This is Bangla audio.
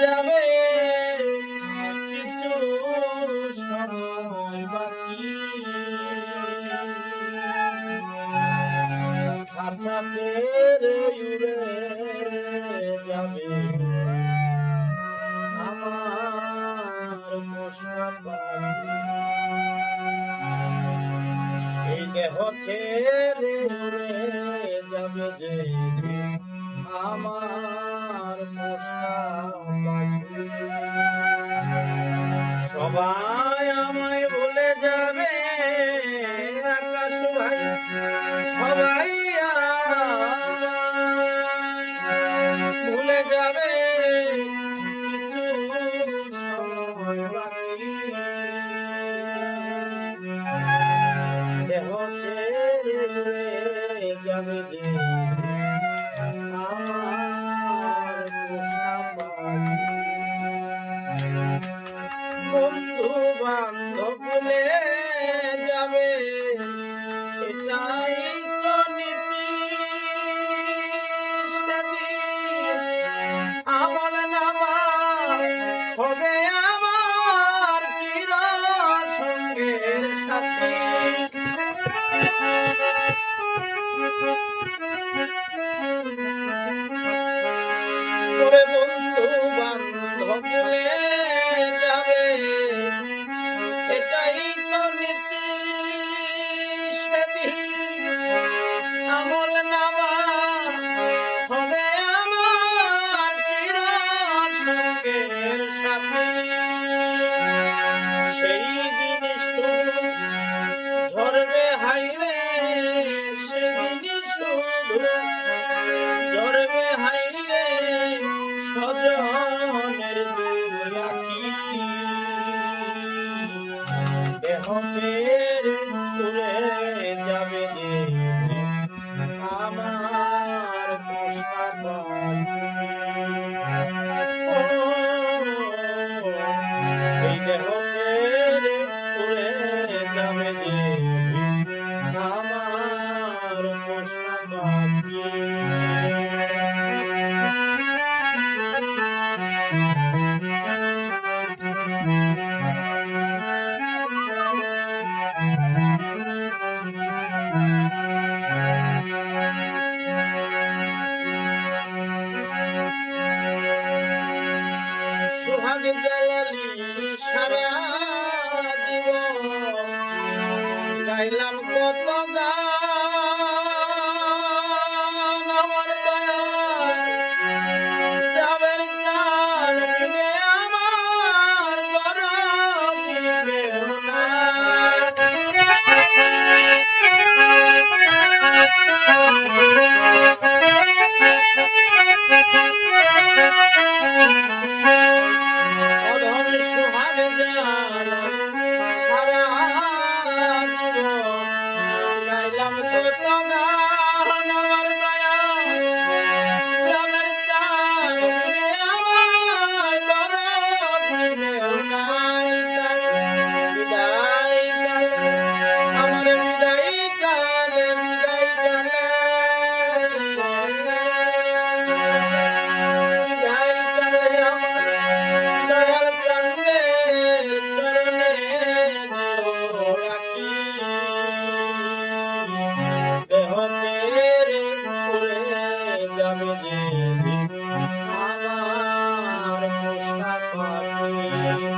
যাবে। কিছু সময় বাকি। আচ্ছা ছেড়ে উড়ে যাবে। আমার মশা এই দেহ ছেড়ে উড়ে যাবে যে আমার সবাই আমায় বলে যাবে। আকাশ ভাই সবাই ভুলে যাবে। দেহ ছেড়ে যাবে বন্ধু বান্ধব যাবে। এটাই তো নীতি। আমল নামা হবে আমার চির সঙ্গের সাথে বন্ধু সেই দিন শুধু ঝরবে হাইরে সেদিন শুধু ঝরবে হাইরে সজনের যাবে আমার পোষা গাইলাম কত গান আমার যাবের চাল আমার না Yeah.